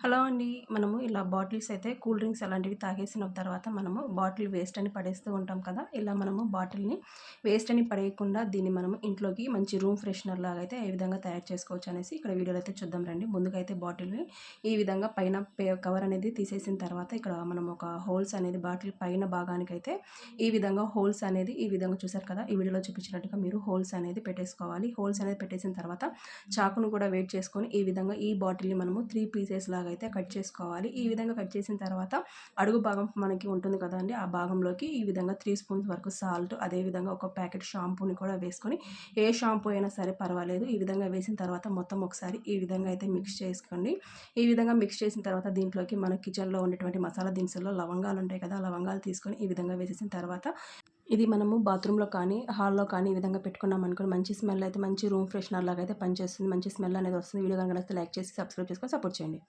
Hello అండి. మనము ఇలా బాటిల్స్ అయితే కూల్ డ్రింక్స్ అలాంటివి తాగేసిన తర్వాత మనము బాటిల్ వేస్ట్ అని పడేస్తూ ఉంటాం కదా. ఇలా మనము బాటిల్ని వేస్ట్ అని పడేయకుండా దీన్ని మనము ఇంట్లోకి మంచి రూమ్ ఫ్రెషనర్ లాగా అయితే ఏ విధంగా తయారు చేసుకోవచ్చు అనేసి ఇక్కడ వీడియోలో అయితే చూద్దాం రండి. ముందుగా అయితే బాటిల్ని ఈ విధంగా పైన కవర్ అనేది తీసేసిన తర్వాత ఇక్కడ మనం ఒక హోల్స్ అనేది బాటిల్ పైన భాగానికైతే ఈ విధంగా హోల్స్ అనేది ఈ విధంగా చూసారు కదా. ఈ వీడియోలో చూపించినట్టుగా మీరు హోల్స్ అనేది పెట్టేసుకోవాలి. హోల్స్ అనేది పెట్టేసిన తర్వాత చాకును కూడా వెయిట్ చేసుకొని ఈ విధంగా ఈ బాటిల్ని మనము త్రీ పీసెస్ లాగా అయితే కట్ చేసుకోవాలి. ఈ విధంగా కట్ చేసిన తర్వాత అడుగు భాగం మనకి ఉంటుంది కదండి ఆ భాగంలోకి ఈ విధంగా త్రీ స్పూన్స్ వరకు సాల్ట్ అదేవిధంగా ఒక ప్యాకెట్ షాంపూని కూడా వేసుకొని ఏ షాంపూ అయినా సరే పర్వాలేదు. ఈ విధంగా వేసిన తర్వాత మొత్తం ఒకసారి ఈ విధంగా అయితే మిక్స్ చేసుకోండి. ఈ విధంగా మిక్స్ చేసిన తర్వాత దీంట్లోకి మన కిచెన్లో ఉండేటువంటి మసాలా దినుసుల్లో లవంగాలు ఉంటాయి కదా లవంగాలు తీసుకొని ఈ విధంగా వేసేసిన తర్వాత ఇది మనము బాత్రూంలో కానీ హాల్లో కానీ ఈ విధంగా పెట్టుకున్నాం అనుకోండి మంచి స్మెల్ అయితే మంచి రూమ్ ఫ్రెషనర్ లాగా అయితే పనిచేస్తుంది. మంచి స్మెల్ అనేది వస్తుంది. వీడియో కనుక లైక్ చేసి సబ్స్క్రైబ్ చేసుకొని సపోర్ట్ చేయండి.